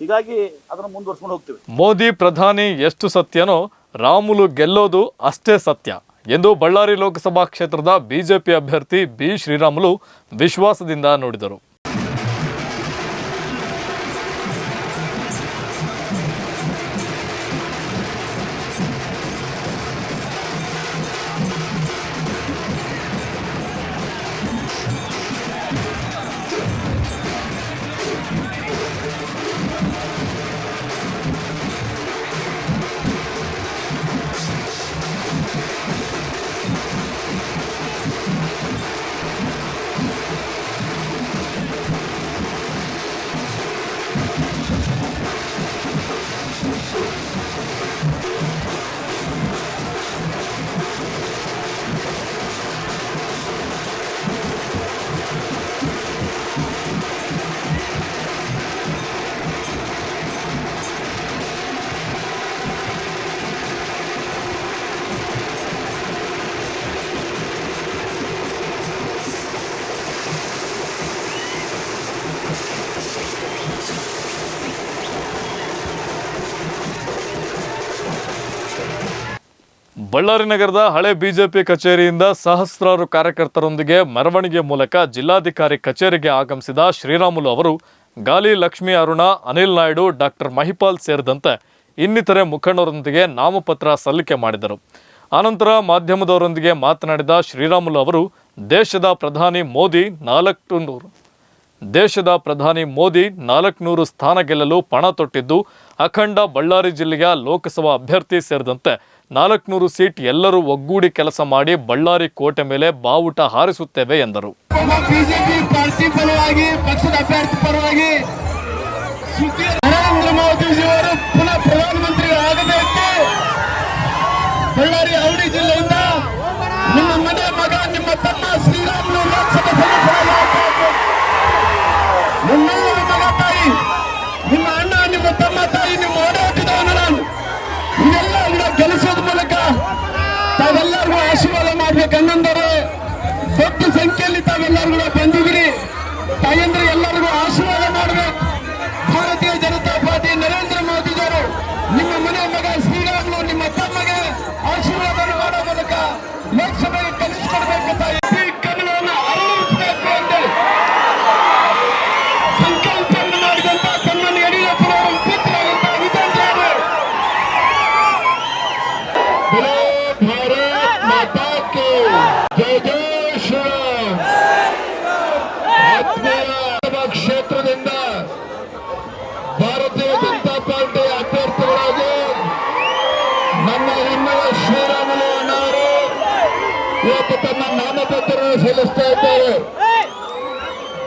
ಹೀಗಾಗಿ ಅದನ್ನು ಮುಂದುವರ್ಸ್ಕೊಂಡು ಹೋಗ್ತೀವಿ. ಮೋದಿ ಪ್ರಧಾನಿ ಎಷ್ಟು ಸತ್ಯನೋ ರಾಮುಲು ಗೆಲ್ಲೋದು ಅಷ್ಟೇ ಸತ್ಯ. ಎಂದು ಬಳ್ಳಾರಿ ಲೋಕಸಭಾ ಕ್ಷೇತ್ರದ ಬಿಜೆಪಿ ಅಭ್ಯರ್ಥಿ ಬಿ ಶ್ರೀರಾಮುಲು ವಿಶ್ವಾಸದಿಂದ ನುಡಿದರು. ಬಳ್ಳಾರಿ ನಗರದ ಹಳೆ ಬಿಜೆಪಿ ಕಚೇರಿಯಿಂದ ಸಹಸ್ರಾರು ಕಾರ್ಯಕರ್ತರೊಂದಿಗೆ ಮೆರವಣಿಗೆ ಮೂಲಕ ಜಿಲ್ಲಾಧಿಕಾರಿ ಕಚೇರಿಗೆ ಆಗಮಿಸಿದ ಶ್ರೀರಾಮುಲು ಅವರು, ಗಾಲಿ ಲಕ್ಷ್ಮೀ ಅರುಣ, ಅನಿಲ್ ನಾಯ್ಡು, ಡಾಕ್ಟರ್ ಮಹಿಪಾಲ್ ಸೇರಿದಂತೆ ಇನ್ನಿತರೆ ಮುಖಂಡರೊಂದಿಗೆ ನಾಮಪತ್ರ ಸಲ್ಲಿಕೆ ಮಾಡಿದರು. ಆನಂತರ ಮಾಧ್ಯಮದವರೊಂದಿಗೆ ಮಾತನಾಡಿದ ಶ್ರೀರಾಮುಲು ಅವರು, ದೇಶದ ಪ್ರಧಾನಿ ಮೋದಿ ನಾಲ್ಕು ನೂರು ದೇಶದ ಪ್ರಧಾನಿ ಮೋದಿ ನಾಲ್ಕುನೂರು ಸ್ಥಾನ ಗೆಲ್ಲಲು ಪಣ ತೊಟ್ಟಿದ್ದು, ಅಖಂಡ ಬಳ್ಳಾರಿ ಜಿಲ್ಲೆಯ ಲೋಕಸಭಾ ಅಭ್ಯರ್ಥಿ ಸೇರಿದಂತೆ ನಾಲ್ಕುನೂರು ಸೀಟ್ ಎಲ್ಲರೂ ಒಗ್ಗೂಡಿ ಕೆಲಸ ಮಾಡಿ ಬಳ್ಳಾರಿ ಕೋಟೆ ಮೇಲೆ ಬಾವುಟ ಹಾರಿಸುತ್ತೇವೆ ಎಂದರು. ಬಳ್ಳಾರಿ ಅವಳಿ ಜಿಲ್ಲೆಯಿಂದ ಸಂಖ್ಯೆಯಲ್ಲಿ ತಾವೆಲ್ಲರಿಗೂ ಸಲ್ಲಿಸ್ತಾ ಇದ್ದಾರೆ.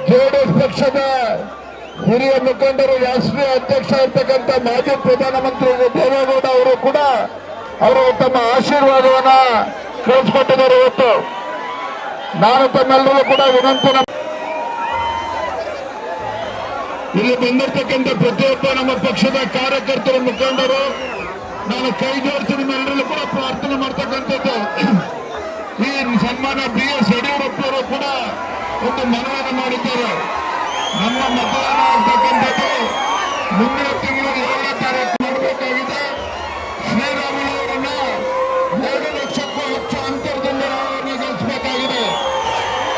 ಜೆಡಿಎಸ್ ಪಕ್ಷದ ಹಿರಿಯ ಮುಖಂಡರು, ರಾಷ್ಟ್ರೀಯ ಅಧ್ಯಕ್ಷ ಇರ್ತಕ್ಕಂಥ ಮಾಜಿ ಪ್ರಧಾನಮಂತ್ರಿ ದೇವೇಗೌಡ ಅವರು ಕೂಡ ಅವರು ತಮ್ಮ ಆಶೀರ್ವಾದವನ್ನ ಕಳಿಸ್ಕೊಟ್ಟಿದ್ದಾರೆ ಇವತ್ತು. ನಾನು ತಮ್ಮೆಲ್ಲರೂ ಕೂಡ ವಿನಂತಿ ಇಲ್ಲಿ ಬಂದಿರತಕ್ಕಂಥ ಪ್ರತಿಯೊಬ್ಬ ನಮ್ಮ ಪಕ್ಷದ ಕಾರ್ಯಕರ್ತರು ಮುಖಂಡರು, ನಾನು ಕೈ ಜೋಡಿಸಿ ನಿಮ್ಮೆಲ್ಲರಲ್ಲೂ ಕೂಡ ಪ್ರಾರ್ಥನೆ ಮಾಡ್ತಕ್ಕಂಥದ್ದು. ಈ ಸನ್ಮಾನ ಬಿ ಎಸ್ ಯಡಿಯೂರಪ್ಪರು ಕೂಡ ಒಂದು ಮನವಿಯನ್ನು ಮಾಡಿದ್ದಾರೆ. ನಮ್ಮ ಮತದಾನ ಆಗ್ತಕ್ಕಂಥದ್ದು ಮುಂದಿನ ತಿಂಗಳು ಏಳನೇ ತಾರೀಕು ಮಾಡಬೇಕಾಗಿದೆ ಶ್ರೀರಾಮುಲು ಅವರನ್ನ ಎರಡು ಲಕ್ಷಕ್ಕೂ ಹೆಚ್ಚು ಅಂತರದಿಂದ ನಾವು ಗೆಲ್ಲಿಸಬೇಕಾಗಿದೆ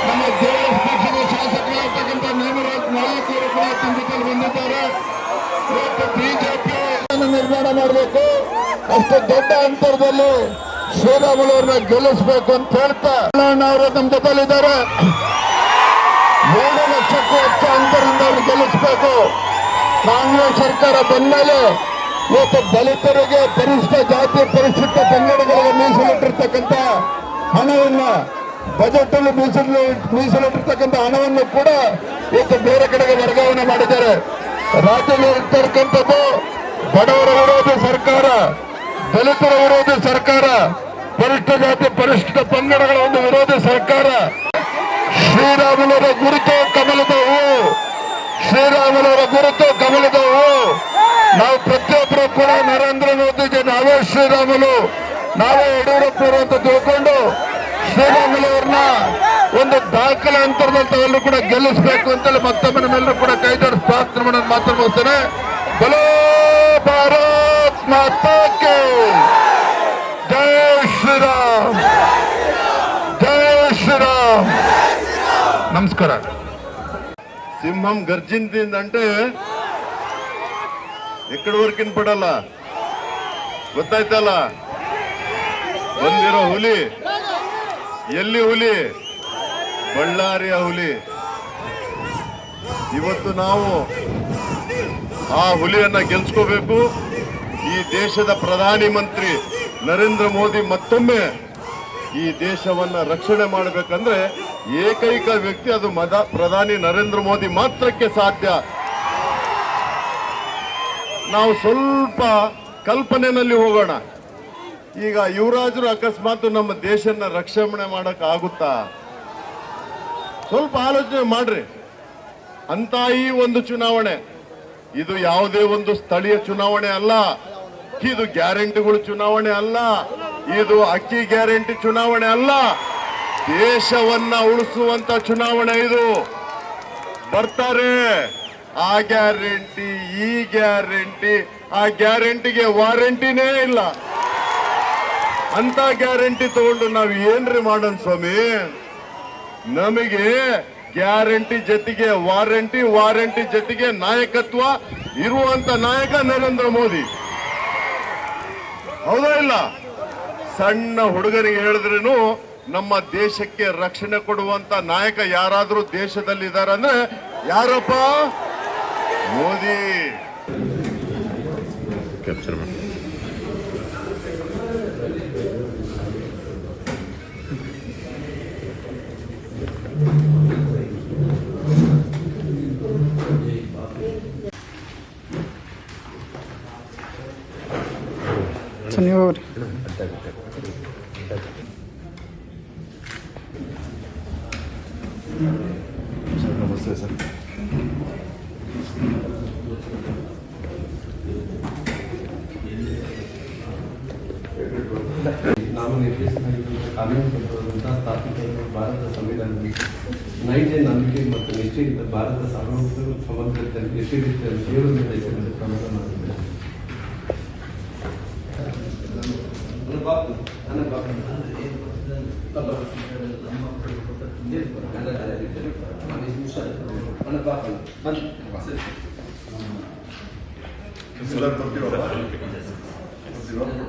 ನಮ್ಮ ಜೆಡಿಎಸ್ ಪಕ್ಷದ ಶಾಸಕರಾಗಿರ್ತಕ್ಕಂಥ ನೇಮರಾಜ್ ನಾಯಕರು ಕೂಡ ತುಂಬಿಕೊಂಡು ಬಂದಿದ್ದಾರೆ. ಇವತ್ತು ಬಿಜೆಪಿ ನಿರ್ಮಾಣ ಮಾಡಬೇಕು. ಅಷ್ಟು ದೊಡ್ಡ ಅಂತರದಲ್ಲಿ ಶ್ರೀರಾಮುಲು ಅವ್ರನ್ನ ಗೆಲ್ಲಿಸಬೇಕು ಅಂತ ಹೇಳ್ತಾ ಅವರು ನಮ್ಮ ಜೊತೆಲಿದ್ದಾರೆ. ಮೂರು ಲಕ್ಷಕ್ಕೂ ಹೆಚ್ಚು ಅಂತರಿಂದ ಅವ್ರು ಗೆಲ್ಲಿಸಬೇಕು. ಕಾಂಗ್ರೆಸ್ ಸರ್ಕಾರ ಬಂದಮೇಲೆ ಇವತ್ತು ದಲಿತರಿಗೆ ಪರಿಶಿಷ್ಟ ಜಾತಿ ಪರಿಶಿಷ್ಟ ಪಂಗಡಗಳಿಗೆ ಮೀಸಲಿಟ್ಟಿರ್ತಕ್ಕಂಥ ಹಣವನ್ನ ಬಜೆಟ್ ಅಲ್ಲಿ ಮೀಸಲು, ಮೀಸಲಿಟ್ಟಿರ್ತಕ್ಕಂಥ ಹಣವನ್ನು ಕೂಡ ಇವತ್ತು ಬೇರೆ ಕಡೆಗೆ ವರ್ಗಾವಣೆ ಮಾಡಿದ್ದಾರೆ. ರಾಜ್ಯದಲ್ಲಿ ಇರ್ತಕ್ಕಂಥದ್ದು ಬಡವರ ವಿರೋಧಿ ಸರ್ಕಾರ. ದಲಿತರ ವಿರೋಧಿ ಸರ್ಕಾರ ಪರಿಷ್ಠ ಜಾತಿ ಪರಿಷ್ಠ ಪಂಗಡಗಳ ಒಂದು ವಿರೋಧಿ ಸರ್ಕಾರ. ಶ್ರೀರಾಮುಲರ ಗುರುತು ಕಮಲದ ಹೂವು ಶ್ರೀರಾಮುಲರ ಗುರುತು ಕಮಲದ ಹೂವು ನಾವು ಪ್ರತಿಯೊಬ್ಬರು ಕೂಡ ನರೇಂದ್ರ ಮೋದಿಜಿ ನಾವೇ ಶ್ರೀರಾಮುಲು, ನಾವೇ ಯಡಿಯೂರಪ್ಪನವರು ಅಂತ ತಿಳ್ಕೊಂಡು ಶ್ರೀರಾಮುಲು ಅವ್ರನ್ನ ಒಂದು ದಾಖಲೆ ಅಂತರದಲ್ಲಿ ತಾವೆಲ್ಲರೂ ಕೂಡ ಗೆಲ್ಲಿಸಬೇಕು ಅಂತೇಳಿ ಮತ್ತೊಮ್ಮೆ ನಮ್ಮೆಲ್ಲರೂ ಕೂಡ ಕೈ ಜೋಡಿಸಿ ಪ್ರಾರ್ಥನೆ ಮಾಡೋದು ಮಾತ್ರ ಬಲೋ సింహం గర్జించిందంటే ఎక్కడి వరకు వినపడాల ಗೊತ್ತಾಯ್ತಲ್ಲ ಬಂದಿರೋ ಹುಲಿ ಎಲ್ಲಿ ಹುಲಿ ಬಳ್ಳಾರಿಯ ಹುಲಿ ಇವತ್ತು ನಾವು ಆ ಹುಲಿಯನ್ನ ಗೆಲ್ಸ್ಕೋಬೇಕು ಈ ದೇಶದ ಪ್ರಧಾನಿ ಮಂತ್ರಿ ನರೇಂದ್ರ ಮೋದಿ ಮತ್ತೊಮ್ಮೆ ಈ ದೇಶವನ್ನ ರಕ್ಷಣೆ ಮಾಡಬೇಕಂದ್ರೆ ಏಕೈಕ ವ್ಯಕ್ತಿ, ಅದು ಮದ, ಪ್ರಧಾನಿ ನರೇಂದ್ರ ಮೋದಿ ಮಾತ್ರಕ್ಕೆ ಸಾಧ್ಯ. ನಾವು ಸ್ವಲ್ಪ ಕಲ್ಪನೆಯಲ್ಲಿ ಹೋಗೋಣ. ಈಗ ಯುವರಾಜರು ಅಕಸ್ಮಾತ್ ನಮ್ಮ ದೇಶನ ರಕ್ಷಣೆ ಮಾಡಕ್ ಆಗುತ್ತಾ? ಸ್ವಲ್ಪ ಆಲೋಚನೆ ಮಾಡ್ರಿ. ಅಂತ ಈ ಒಂದು ಚುನಾವಣೆ, ಇದು ಯಾವುದೇ ಒಂದು ಸ್ಥಳೀಯ ಚುನಾವಣೆ ಅಲ್ಲ. ಇದು ಗ್ಯಾರಂಟಿಗಳು ಚುನಾವಣೆ ಅಲ್ಲ. ಇದು ಅಕ್ಕಿ ಗ್ಯಾರಂಟಿ ಚುನಾವಣೆ ಅಲ್ಲ. ದೇಶವನ್ನ ಉಳಿಸುವಂತ ಚುನಾವಣೆ ಇದು. ಬರ್ತಾರೆ. ಆ ಗ್ಯಾರಂಟಿ, ಈ ಗ್ಯಾರಂಟಿ, ಆ ಗ್ಯಾರಂಟಿಗೆ ವಾರಂಟಿನೇ ಇಲ್ಲ. ಅಂತ ಗ್ಯಾರಂಟಿ ತಗೊಂಡು ನಾವು ಏನ್ರಿ ಮಾಡೋಣ ಸ್ವಾಮಿ? ನಮಗೆ ಗ್ಯಾರಂಟಿ ಜೊತೆಗೆ ವಾರಂಟಿ ವಾರಂಟಿ ಜೊತೆಗೆ ನಾಯಕತ್ವ ಇರುವಂತ ನಾಯಕ ನರೇಂದ್ರ ಮೋದಿ. ಹೌದಾ ಇಲ್ಲ? ಸಣ್ಣ ಹುಡುಗರಿಗೆ ಹೇಳಿದ್ರೇನು ನಮ್ಮ ದೇಶಕ್ಕೆ ರಕ್ಷಣೆ ಕೊಡುವಂತ ನಾಯಕ ಯಾರಾದರೂ ದೇಶದಲ್ಲಿ ಇದಾರಂದ್ರೆ ಯಾರಪ್ಪ? ಮೋದಿ. ಸನ್ಯೋರಿ ನಾಮನಿರ್ದೇಶನಗಳಿರುವಂಥ ಕಾನೂನು ಸ್ಥಾಪಿಸಿರುವ ಭಾರತ ಸಂವಿಧಾನದಲ್ಲಿ ನೈಜ ನಂಬಿಕೆ ಮತ್ತು ನಿಷ್ಠೆಯಿಂದ ಭಾರತ ಸಾರ್ವಭೌಮ ಸಮಗ್ರತೆಯನ್ನು ನಿಷೇಧಿಸಿದ ದೇವರು ನಿರ್ದೇಶನದ ಪ್ರಮಾಣ ಮಾಡಿದೆ Gracias.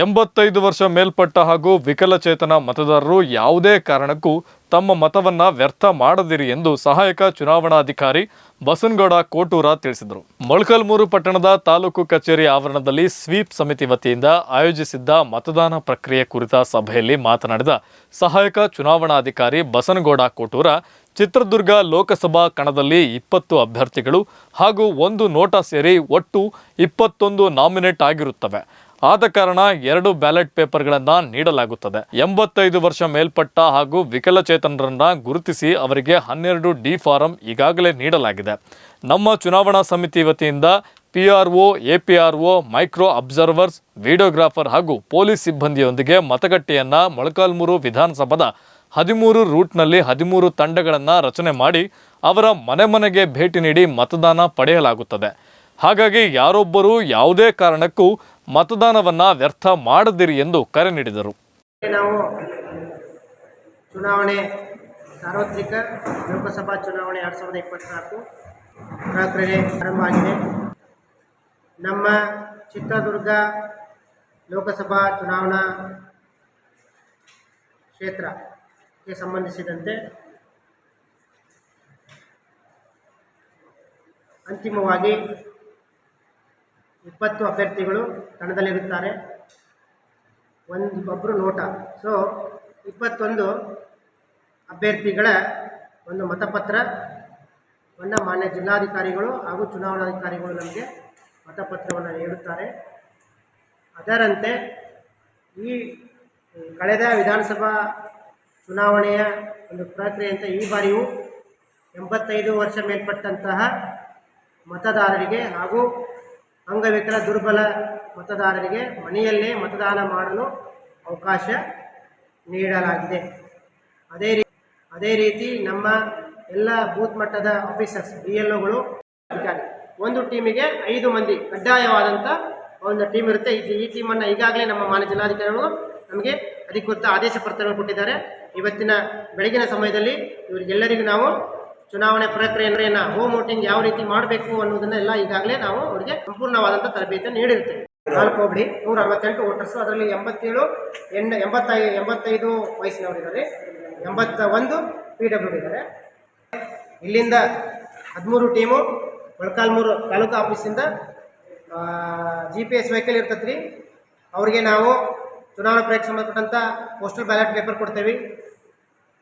ಎಂಬತ್ತೈದು ವರ್ಷ ಮೇಲ್ಪಟ್ಟ ಹಾಗೂ ವಿಕಲಚೇತನ ಮತದಾರರು ಯಾವುದೇ ಕಾರಣಕ್ಕೂ ತಮ್ಮ ಮತವನ್ನ ವ್ಯರ್ಥ ಮಾಡದಿರಿ ಎಂದು ಸಹಾಯಕ ಚುನಾವಣಾಧಿಕಾರಿ ಬಸನಗೌಡ ಕೋಟೂರ ತಿಳಿಸಿದರು. ಮೊಳಕಲ್ಮೂರು ಪಟ್ಟಣದ ತಾಲೂಕು ಕಚೇರಿ ಆವರಣದಲ್ಲಿ ಸ್ವೀಪ್ ಸಮಿತಿ ವತಿಯಿಂದ ಆಯೋಜಿಸಿದ್ದ ಮತದಾನ ಪ್ರಕ್ರಿಯೆ ಕುರಿತ ಸಭೆಯಲ್ಲಿ ಮಾತನಾಡಿದ ಸಹಾಯಕ ಚುನಾವಣಾಧಿಕಾರಿ ಬಸನಗೌಡ ಕೋಟೂರ, ಚಿತ್ರದುರ್ಗ ಲೋಕಸಭಾ ಕಣದಲ್ಲಿ ಇಪ್ಪತ್ತು ಅಭ್ಯರ್ಥಿಗಳು ಹಾಗೂ ಒಂದು ನೋಟಾ ಸೇರಿ ಒಟ್ಟು ಇಪ್ಪತ್ತೊಂದು ನಾಮಿನೇಟ್ ಆಗಿರುತ್ತವೆ. ಆದ ಕಾರಣ ಎರಡು ಬ್ಯಾಲೆಟ್ ಪೇಪರ್ಗಳನ್ನು ನೀಡಲಾಗುತ್ತದೆ. ಎಂಬತ್ತೈದು ವರ್ಷ ಮೇಲ್ಪಟ್ಟ ಹಾಗೂ ವಿಕಲಚೇತನರನ್ನ ಗುರುತಿಸಿ ಅವರಿಗೆ ಹನ್ನೆರಡು ಡಿ ಫಾರಂ ಈಗಾಗಲೇ ನೀಡಲಾಗಿದೆ. ನಮ್ಮ ಚುನಾವಣಾ ಸಮಿತಿ ವತಿಯಿಂದ P R O, A P R O, micro observers, videographer ಹಾಗೂ ಪೊಲೀಸ್ ಸಿಬ್ಬಂದಿಯೊಂದಿಗೆ ಮತಗಟ್ಟೆಯನ್ನ ಮೊಳಕಾಲ್ಮೂರು ವಿಧಾನಸಭಾದ ಹದಿಮೂರು ರೂಟ್ನಲ್ಲಿ ಹದಿಮೂರು ತಂಡಗಳನ್ನು ರಚನೆ ಮಾಡಿ ಅವರ ಮನೆ ಮನೆಗೆ ಭೇಟಿ ನೀಡಿ ಮತದಾನ ಪಡೆಯಲಾಗುತ್ತದೆ. ಹಾಗಾಗಿ ಯಾರೊಬ್ಬರು ಯಾವುದೇ ಕಾರಣಕ್ಕೂ ಮತದಾನವನ್ನ ವ್ಯರ್ಥ ಮಾಡದಿರಿ ಎಂದು ಕರೆ ನೀಡಿದರು. ನಾವು ಚುನಾವಣೆ ಸಾರ್ವತ್ರಿಕ ಲೋಕಸಭಾ ಚುನಾವಣೆ ಎರಡು ಸಾವಿರದ ಇಪ್ಪತ್ನಾಲ್ಕು ಪ್ರಕ್ರಿಯೆ ಆರಂಭ ನಮ್ಮ ಚಿತ್ರದುರ್ಗ ಲೋಕಸಭಾ ಚುನಾವಣಾ ಕ್ಷೇತ್ರಕ್ಕೆ ಸಂಬಂಧಿಸಿದಂತೆ ಅಂತಿಮವಾಗಿ ಇಪ್ಪತ್ತು ಅಭ್ಯರ್ಥಿಗಳು ಕಣದಲ್ಲಿರುತ್ತಾರೆ ಒಂದು ಒಬ್ಬರು ನೋಟ. ಸೊ ಇಪ್ಪತ್ತೊಂದು ಅಭ್ಯರ್ಥಿಗಳ ಒಂದು ಮತಪತ್ರವನ್ನು ಮಾನ್ಯ ಜಿಲ್ಲಾಧಿಕಾರಿಗಳು ಹಾಗೂ ಚುನಾವಣಾಧಿಕಾರಿಗಳು ನಮಗೆ ಮತಪತ್ರವನ್ನು ನೀಡುತ್ತಾರೆ. ಅದರಂತೆ ಈ ಕಳೆದ ವಿಧಾನಸಭಾ ಚುನಾವಣೆಯ ಒಂದು ಪ್ರಕ್ರಿಯೆಯಂತೆ ಈ ಬಾರಿಯೂ ಎಂಬತ್ತೈದು ವರ್ಷ ಮೇಲ್ಪಟ್ಟಂತಹ ಮತದಾರರಿಗೆ ಹಾಗೂ ಅಂಗವಿಕಲ ದುರ್ಬಲ ಮತದಾರರಿಗೆ ಮನೆಯಲ್ಲೇ ಮತದಾನ ಮಾಡಲು ಅವಕಾಶ ನೀಡಲಾಗಿದೆ. ಅದೇ ರೀ, ಅದೇ ರೀತಿ ನಮ್ಮ ಎಲ್ಲ ಬೂತ್ ಮಟ್ಟದ ಆಫೀಸರ್ಸ್ ಬಿ ಎಲ್ ಒಗಳು ಒಂದು ಟೀಮಿಗೆ ಐದು ಮಂದಿ ಕಡ್ಡಾಯವಾದಂಥ ಒಂದು ಟೀಮ್ ಇರುತ್ತೆ. ಈ ಈ ಟೀಮನ್ನು ಈಗಾಗಲೇ ನಮ್ಮ ಮಾನ್ಯ ಜಿಲ್ಲಾಧಿಕಾರಿಗಳು ನಮಗೆ ಅಧಿಕೃತ ಆದೇಶ ಪತ್ರಗಳನ್ನು ಕೊಟ್ಟಿದ್ದಾರೆ. ಇವತ್ತಿನ ಬೆಳಗಿನ ಸಮಯದಲ್ಲಿ ಇವರಿಗೆಲ್ಲರಿಗೂ ನಾವು ಚುನಾವಣೆ ಪ್ರಕ್ರಿಯೆಯನ್ನು ಹೋಮ್ ವೋಟಿಂಗ್ ಯಾವ ರೀತಿ ಮಾಡಬೇಕು ಅನ್ನೋದನ್ನೆಲ್ಲ ಈಗಾಗಲೇ ನಾವು ಅವರಿಗೆ ಸಂಪೂರ್ಣವಾದಂಥ ತರಬೇತಿ ನೀಡಿರ್ತೇವೆ ನಾಲ್ಕು ಹೋಬಳಿ, ನೂರ ಅರವತ್ತೆಂಟು ವೋಟರ್ಸು ಅದರಲ್ಲಿ ಎಂಬತ್ತೇಳು ಎಂಟು, ಎಂಬತ್ತೈ, ಎಂಬತ್ತೈದು ವಯಸ್ಸಿನವರಿದ್ದಾರೆ ಎಂಬತ್ತ ಒಂದು ಪಿ ಡಬ್ಲ್ಯೂ ಇದ್ದಾರೆ. ಇಲ್ಲಿಂದ ಹದಿಮೂರು ಟೀಮು ಮೊಳಕಾಲ್ಮೂರು ತಾಲೂಕು ಆಫೀಸಿಂದ ಜಿ ಪಿ ಎಸ್ ವೆಹಿಕಲ್ ಇರ್ತೈತೆ ಅವರಿಗೆ ಅವ್ರಿಗೆ ನಾವು ಚುನಾವಣಾ ಪ್ರಯೋಗ ಸಂಬಂಧಪಟ್ಟಂಥ ಪೋಸ್ಟಲ್ ಬ್ಯಾಲೆಟ್ ಪೇಪರ್ ಕೊಡ್ತೇವೆ.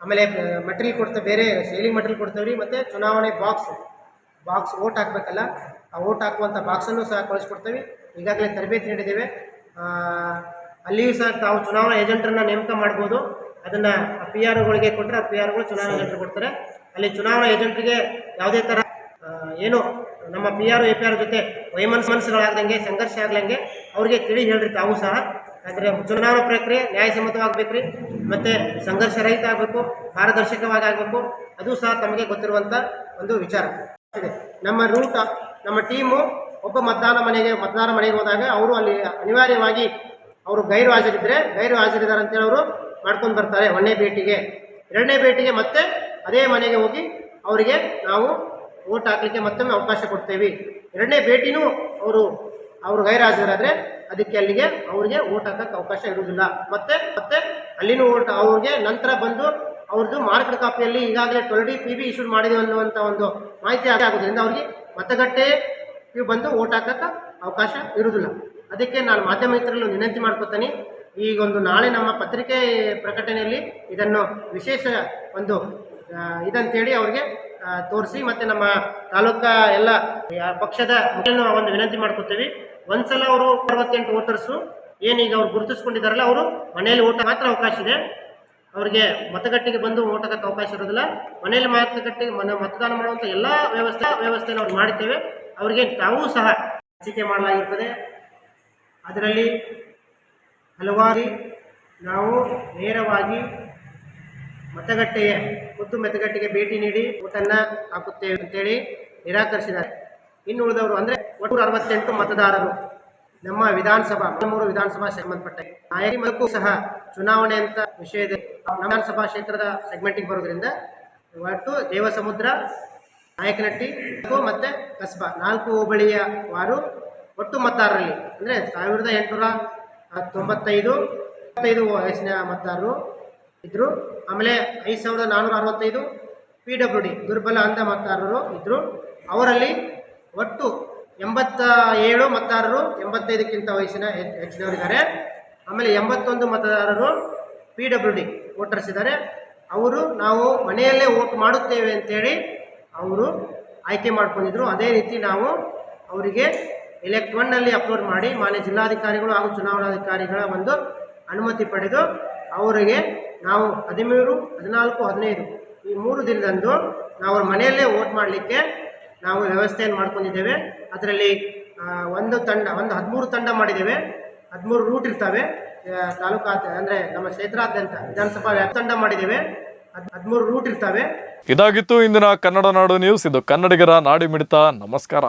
ಆಮೇಲೆ ಮಟೀರಿಯಲ್ ಕೊಡ್ತೇವೆ ಬೇರೆ ಸೇಲಿಂಗ್ ಮಟೀರಿಯಲ್ ಕೊಡ್ತೇವೆ ರೀ ಮತ್ತು ಚುನಾವಣೆ ಬಾಕ್ಸ್. ಬಾಕ್ಸ್ ಓಟ್ ಹಾಕಬೇಕಲ್ಲ ಆ ಓಟ್ ಹಾಕುವಂಥ ಬಾಕ್ಸನ್ನು ಸಹ ಕಳಿಸ್ಕೊಡ್ತೇವೆ. ಈಗಾಗಲೇ ತರಬೇತಿ ನೀಡಿದ್ದೇವೆ. ಆ, ಅಲ್ಲಿಯೂ ಸಹ ತಾವು ಚುನಾವಣಾ ಏಜೆಂಟರನ್ನ ನೇಮಕ ಮಾಡ್ಬೋದು. ಅದನ್ನು ಪಿ ಆರ್ಗಳಿಗೆ ಕೊಟ್ಟರೆ ಪಿ ಆರ್ಗಳು ಚುನಾವಣಾ ಏಜೆಂಟ್ರು ಕೊಡ್ತಾರೆ. ಅಲ್ಲಿ ಚುನಾವಣಾ ಏಜೆಂಟ್ರಿಗೆ ಯಾವುದೇ ಥರ ಆ, ಏನು ನಮ್ಮ P R A P R ಜೊತೆ ವೈಮನ್ಸ್ ಮನಸ್ಸುಗಳಾಗ್ದಂಗೆ ಸಂಘರ್ಷ ಆಗ್ಲಂಗೆ ಅವ್ರಿಗೆ ತಿಳಿ ಹೇಳ್ರಿ ತಾವು ಸಹ. ಆದರೆ ಚುನಾವಣಾ ಪ್ರಕ್ರಿಯೆ ನ್ಯಾಯಸಮ್ಮತವಾಗಬೇಕು ರೀ ಮತ್ತು ಸಂಘರ್ಷ ರಹಿತ ಆಗಬೇಕು, ಪಾರದರ್ಶಕವಾಗಿ ಆಗಬೇಕು, ಅದು ಸಹ ತಮಗೆ ಗೊತ್ತಿರುವಂಥ ಒಂದು ವಿಚಾರ. ನಮ್ಮ ರೂಟ್, ನಮ್ಮ ಟೀಮು ಒಬ್ಬ ಮತದಾನ ಮನೆಗೆ ಮತದಾರ ಮನೆಗೆ ಹೋದಾಗ ಅವರು ಅಲ್ಲಿ ಅನಿವಾರ್ಯವಾಗಿ ಅವರು ಗೈರು ಹಾಜರಿದ್ದರೆ ಗೈರು ಹಾಜರಿದ್ದಾರೆ ಅಂತೇಳಿ ಅವರು ಮಾಡ್ಕೊಂಡು ಬರ್ತಾರೆ ಒಂದನೇ ಭೇಟಿಗೆ. ಎರಡನೇ ಭೇಟಿಗೆ ಮತ್ತೆ ಅದೇ ಮನೆಗೆ ಹೋಗಿ ಅವರಿಗೆ ನಾವು ಓಟ್ ಹಾಕಲಿಕ್ಕೆ ಮತ್ತೊಮ್ಮೆ ಅವಕಾಶ ಕೊಡ್ತೇವೆ. ಎರಡನೇ ಭೇಟಿನೂ ಅವರು ಅವರು ಗೈರಾಜರಾದ್ರೆ ಅದಕ್ಕೆ ಅಲ್ಲಿಗೆ ಅವ್ರಿಗೆ ಓಟ್ ಹಾಕಕ್ಕೆ ಅವಕಾಶ ಇರುವುದಿಲ್ಲ. ಮತ್ತೆ ಮತ್ತೆ ಅಲ್ಲಿನೂ ಓಟ್ ಅವ್ರಿಗೆ ನಂತರ ಬಂದು ಅವ್ರದ್ದು ಮಾರ್ಕೆಟ್ ಕಾಪಿಯಲ್ಲಿ ಈಗಾಗಲೇ twelve D P B issue ಮಾಡಿದೆ ಅನ್ನುವಂಥ ಒಂದು ಮಾಹಿತಿ ಆಗೋದ್ರಿಂದ ಅವ್ರಿಗೆ ಮತಗಟ್ಟೆ ಬಂದು ಓಟ್ ಹಾಕಕ್ಕೆ ಅವಕಾಶ ಇರುವುದಿಲ್ಲ. ಅದಕ್ಕೆ ನಾನು ಮಾಧ್ಯಮ ಮಿತ್ರರಲ್ಲಿ ವಿನಂತಿ ಮಾಡ್ಕೊತೀನಿ, ಈಗೊಂದು ನಾಳೆ ನಮ್ಮ ಪತ್ರಿಕೆ ಪ್ರಕಟಣೆಯಲ್ಲಿ ಇದನ್ನು ವಿಶೇಷ ಒಂದು ಇದಂತೇಳಿ ಅವ್ರಿಗೆ ತೋರಿಸಿ ಮತ್ತು ನಮ್ಮ ತಾಲೂಕಾ ಎಲ್ಲ ಪಕ್ಷದ ಒಂದು ವಿನಂತಿ ಮಾಡ್ಕೊತೀವಿ. ಒಂದ್ಸಲ ಅವರು ಅರವತ್ತೆಂಟು ವೋಟರ್ಸು ಏನೀಗ ಅವ್ರು ಗುರುತಿಸ್ಕೊಂಡಿದ್ದಾರಲ್ಲ ಅವರು ಮನೆಯಲ್ಲಿ ಓಟ ಮಾತ್ರ ಅವಕಾಶ ಇದೆ. ಅವರಿಗೆ ಮತಗಟ್ಟೆಗೆ ಬಂದು ಓಟ್ ಅವಕಾಶ ಇರೋದಿಲ್ಲ. ಮನೆಯಲ್ಲಿ ಮತಗಟ್ಟೆಗೆ ಮನೆ ಮತದಾನ ಮಾಡುವಂಥ ಎಲ್ಲ ವ್ಯವಸ್ಥೆ ವ್ಯವಸ್ಥೆಯನ್ನು ನಾವು ಮಾಡಿದ್ದೇವೆ ಅವರಿಗೆ ತಾವೂ ಸಹ ಹಂಚಿಕೆ ಮಾಡಲಾಗಿರ್ತದೆ. ಅದರಲ್ಲಿ ಹಲವಾರು ನಾವು ನೇರವಾಗಿ ಮತಗಟ್ಟೆಯ ಮುದ್ದು ಮತಗಟ್ಟೆಗೆ ಭೇಟಿ ನೀಡಿ ಓಟನ್ನು ಹಾಕುತ್ತೇವೆ ಅಂತೇಳಿ ನಿರಾಕರಿಸಿದ್ದಾರೆ. ಇನ್ನು ಉಳಿದವರು ಅಂದರೆ ಒಟ್ಟು ಅರವತ್ತೆಂಟು ಮತದಾರರು. ನಮ್ಮ ವಿಧಾನಸಭಾ ಮೂರು ವಿಧಾನಸಭಾ ಸಂಬಂಧಪಟ್ಟ ನಾಯಕರಿಗೂ ಸಹ ಚುನಾವಣೆ ಅಂತ ವಿಷಯದ ನಮ್ಮ ವಿಧಾನಸಭಾ ಕ್ಷೇತ್ರದ ಸೆಗ್ಮೆಂಟಿಗೆ ಬರೋದ್ರಿಂದ ಒಟ್ಟು ದೇವಸಮುದ್ರ, ನಾಯಕನಟ್ಟಿ ಮತ್ತು ಕಸ್ಬಾ. ನಾಲ್ಕು ಹೋಬಳಿಯ ವಾರು ಒಟ್ಟು ಮತದಾರರಲ್ಲಿ ಅಂದರೆ ಸಾವಿರದ ಎಂಟುನೂರ ತೊಂಬತ್ತೈದು ಇಪ್ಪತ್ತೈದು ವಯಸ್ಸಿನ ಮತದಾರರು ಇದ್ದರು ಆಮೇಲೆ ಐದು ಸಾವಿರದ ನಾನ್ನೂರ ಅರವತ್ತೈದು ಪಿ ಡಬ್ಲ್ಯೂ ಡಿ ದುರ್ಬಲ ಅಂಧ ಮತದಾರರು ಇದ್ದರು ಅವರಲ್ಲಿ ಒಟ್ಟು ಎಂಬತ್ತ ಏಳು ಮತದಾರರು ಎಂಬತ್ತೈದಕ್ಕಿಂತ ವಯಸ್ಸಿನ ಹೆಚ್- ಹೆಚ್ಚಿನವರಿದ್ದಾರೆ. ಆಮೇಲೆ ಎಂಬತ್ತೊಂದು ಮತದಾರರು ಪಿ ಡಬ್ಲ್ಯೂ ಡಿ ವೋಟರ್ಸ್ ಇದ್ದಾರೆ. ಅವರು ನಾವು ಮನೆಯಲ್ಲೇ ವೋಟ್ ಮಾಡುತ್ತೇವೆ ಅಂತೇಳಿ ಅವರು ಆಯ್ಕೆ ಮಾಡ್ಕೊಂಡಿದ್ರು. ಅದೇ ರೀತಿ ನಾವು ಅವರಿಗೆ ಎಲೆಕ್ಟ್ ಒನ್ನಲ್ಲಿ ಅಪ್ಲೋಡ್ ಮಾಡಿ ಮಾನ್ಯ ಜಿಲ್ಲಾಧಿಕಾರಿಗಳು ಹಾಗೂ ಚುನಾವಣಾಧಿಕಾರಿಗಳ ಒಂದು ಅನುಮತಿ ಪಡೆದು ಅವರಿಗೆ ನಾವು ಹದಿಮೂರು, ಹದಿನಾಲ್ಕು, ಹದಿನೈದು ಈ ಮೂರು ದಿನದಂದು ನಾವು ಮನೆಯಲ್ಲೇ ವೋಟ್ ಮಾಡಲಿಕ್ಕೆ ನಾವು ವ್ಯವಸ್ಥೆಯನ್ನು ಮಾಡ್ಕೊಂಡಿದ್ದೇವೆ. ಅದರಲ್ಲಿ ಒಂದು ತಂಡ, ಒಂದು ಹದಿಮೂರು ತಂಡ ಮಾಡಿದ್ದೇವೆ. ಹದಿಮೂರು ರೂಟ್ ಇರ್ತವೆ. ತಾಲೂಕಾದ ಅಂದರೆ ನಮ್ಮ ಕ್ಷೇತ್ರಾದ್ಯಂತ ವಿಧಾನಸಭಾ ತಂಡ ಮಾಡಿದ್ದೇವೆ. ಹದ್, ಹದಿಮೂರು ರೂಟ್ ಇರ್ತವೆ. ಇದಾಗಿತ್ತು ಇಂದಿನ ಕನ್ನಡ ನಾಡು ನ್ಯೂಸ್ ಇದು ಕನ್ನಡಿಗರ ನಾಡಿ ಮಿಡಿತ ನಮಸ್ಕಾರ.